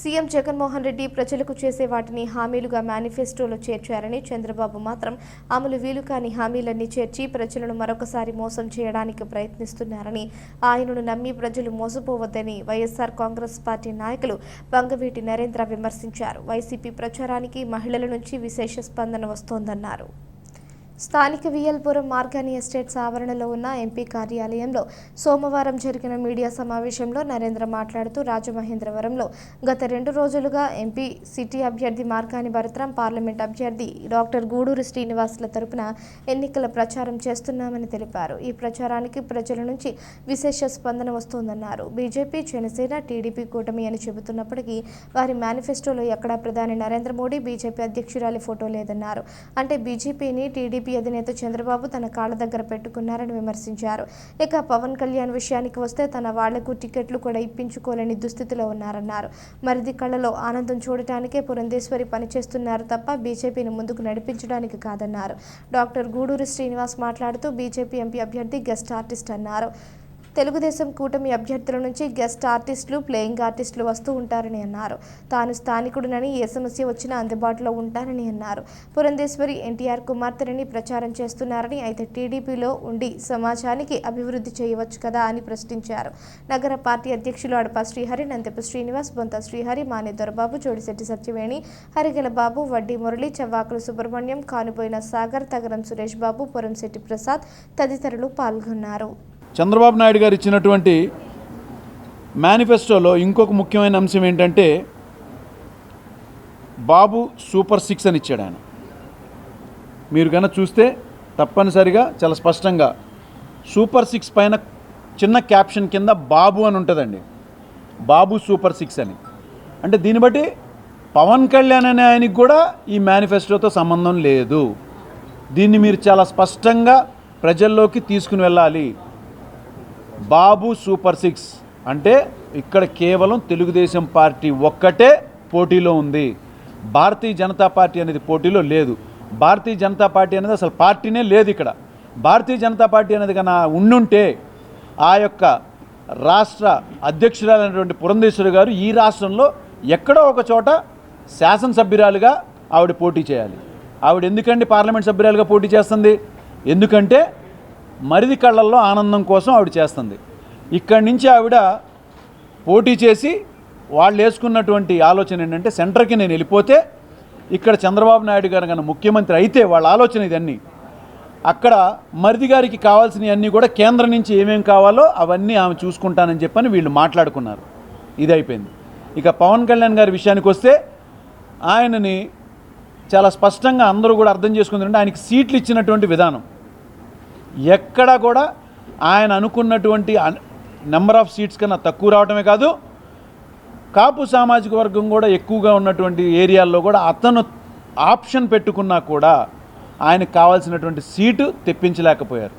CM Jaganmohan Reddy ప్రజలకు చేసే వాటిని హామీలుగా మేనిఫెస్టోలో చేర్చారని చంద్రబాబు మాత్రం అమలు వీలు కాని హామీలన్నీ చేర్చి ప్రజలను మరొకసారి మోసం చేయడానికి ప్రయత్నిస్తున్నారని. ఆయనను నమ్మి ప్రజలు మోసపోవద్దని వైఎస్ఆర్ కాంగ్రెస్ పార్టీ నాయకులు బంగవీటి నరేంద్ర విమర్శించారు. వైసీపీ ప్రచారానికి మహిళల నుంచి విశేష స్పందన వస్తోందన్నారు. స్థానిక వియల్పురం మార్గాని ఎస్టేట్స్ ఆవరణలో ఉన్న ఎంపీ కార్యాలయంలో సోమవారం జరిగిన మీడియా సమావేశంలో నరేంద్ర మాట్లాడుతూ రాజమహేంద్రవరంలో గత రెండు రోజులుగా ఎంపీ సిటీ అభ్యర్థి మార్గాని భరత్రం పార్లమెంట్ అభ్యర్థి డాక్టర్ గూడూరు శ్రీనివాసుల తరపున ఎన్నికల ప్రచారం చేస్తున్నామని తెలిపారు. ఈ ప్రచారానికి ప్రజల నుంచి విశేష స్పందన వస్తోందన్నారు. బీజేపీ జనసేన టీడీపీ కూటమి అని చెబుతున్నప్పటికీ వారి మేనిఫెస్టోలో ఎక్కడా ప్రధాని నరేంద్ర మోడీ బీజేపీ అధ్యక్షురాలి ఫోటో లేదన్నారు. అంటే బీజేపీని టీడీపీ అధినేత చంద్రబాబు తన కాళ్ళ దగ్గర పెట్టుకున్నారని విమర్శించారు. ఇక పవన్ కళ్యాణ్ విషయానికి వస్తే తన వాళ్ళకు టికెట్లు కూడా ఇప్పించుకోలేని దుస్థితిలో ఉన్నారన్నారు. మరిది కళ్ళలో ఆనందం చూడటానికే పురంధేశ్వరి పనిచేస్తున్నారు తప్ప బీజేపీని ముందుకు నడిపించడానికి కాదన్నారు. డాక్టర్ గూడూరు శ్రీనివాస్ మాట్లాడుతూ బీజేపీ ఎంపీ అభ్యర్థి గెస్ట్ ఆర్టిస్ట్ అన్నారు. తెలుగుదేశం కూటమి అభ్యర్థుల నుంచి గెస్ట్ ఆర్టిస్టులు ప్లేయింగ్ ఆర్టిస్టులు వస్తూ ఉంటారని అన్నారు. తాను స్థానికుడినని ఏ సమస్య వచ్చినా అందుబాటులో ఉంటానని అన్నారు. పురంధేశ్వరి ఎన్టీఆర్ కుమార్తెనని ప్రచారం చేస్తున్నారని అయితే టీడీపీలో ఉండి సమాజానికి అభివృద్ధి చేయవచ్చు కదా అని ప్రశ్నించారు. నగర పార్టీ అధ్యక్షులు అడప శ్రీహరి నందపు శ్రీనివాస్ బొంత శ్రీహరి మానే దొరబాబు జోడిశెట్టి సత్యవేణి హరిగల బాబు వడ్డీ మురళి చవ్వాకులు సుబ్రహ్మణ్యం కానుపోయిన సాగర్ తగరం సురేష్ బాబు పురంశెట్టి ప్రసాద్ తదితరులు పాల్గొన్నారు. చంద్రబాబు నాయుడు గారు ఇచ్చినటువంటి మేనిఫెస్టోలో ఇంకొక ముఖ్యమైన అంశం ఏంటంటే బాబు సూపర్ సిక్స్ అని ఇచ్చాడు ఆయన. మీరు కనుక చూస్తే తప్పనిసరిగా చాలా స్పష్టంగా సూపర్ సిక్స్ పైన చిన్న క్యాప్షన్ కింద బాబు అని ఉంటుందండి. బాబు సూపర్ సిక్స్ అని. అంటే దీన్ని బట్టి పవన్ కళ్యాణ్ అనే ఆయనకి కూడా ఈ మేనిఫెస్టోతో సంబంధం లేదు. దీన్ని మీరు చాలా స్పష్టంగా ప్రజల్లోకి తీసుకుని వెళ్ళాలి. బాబు సూపర్ సిక్స్ అంటే ఇక్కడ కేవలం తెలుగుదేశం పార్టీ ఒక్కటే పోటీలో ఉంది. భారతీయ జనతా పార్టీ అనేది పోటీలో లేదు. భారతీయ జనతా పార్టీ అనేది అసలు పార్టీనే లేదు ఇక్కడ. భారతీయ జనతా పార్టీ అనేది కన్నా ఉండుంటే ఆ యొక్క రాష్ట్ర అధ్యక్షురాలైనటువంటి పురంధేశ్వరి గారు ఈ రాష్ట్రంలో ఎక్కడో ఒక చోట శాసనసభ్యురాలుగా ఆవిడ పోటీ చేయాలి. ఆవిడ ఎందుకండి పార్లమెంట్ సభ్యురాలుగా పోటీ చేస్తుంది? ఎందుకంటే మరిది కళ్ళల్లో ఆనందం కోసం ఆవిడ చేస్తుంది. ఇక్కడి నుంచి ఆవిడ పోటీ చేసి వాళ్ళు వేసుకున్నటువంటి ఆలోచన ఏంటంటే సెంటర్కి నేను వెళ్ళిపోతే ఇక్కడ చంద్రబాబు నాయుడు గారు కనుక ముఖ్యమంత్రి అయితే వాళ్ళ ఆలోచన ఇదన్నీ. అక్కడ మరిది గారికి కావాల్సినవన్నీ కూడా కేంద్రం నుంచి ఏమేమి కావాలో అవన్నీ ఆమె చూసుకుంటానని చెప్పని వీళ్ళు మాట్లాడుకున్నారు. ఇది అయిపోయింది. ఇక పవన్ కళ్యాణ్ గారి విషయానికి వస్తే ఆయనని చాలా స్పష్టంగా అందరూ కూడా అర్థం చేసుకుందంటే ఆయనకి సీట్లు ఇచ్చినటువంటి విధానం. ఎక్కడా కూడా ఆయన అనుకున్నటువంటి నెంబర్ ఆఫ్ సీట్స్ కన్నా తక్కువ రావటమే కాదు కాపు సామాజిక వర్గం కూడా ఎక్కువగా ఉన్నటువంటి ఏరియాల్లో కూడా అతను ఆప్షన్ పెట్టుకున్నా కూడా ఆయనకు కావాల్సినటువంటి సీటు తెప్పించలేకపోయారు.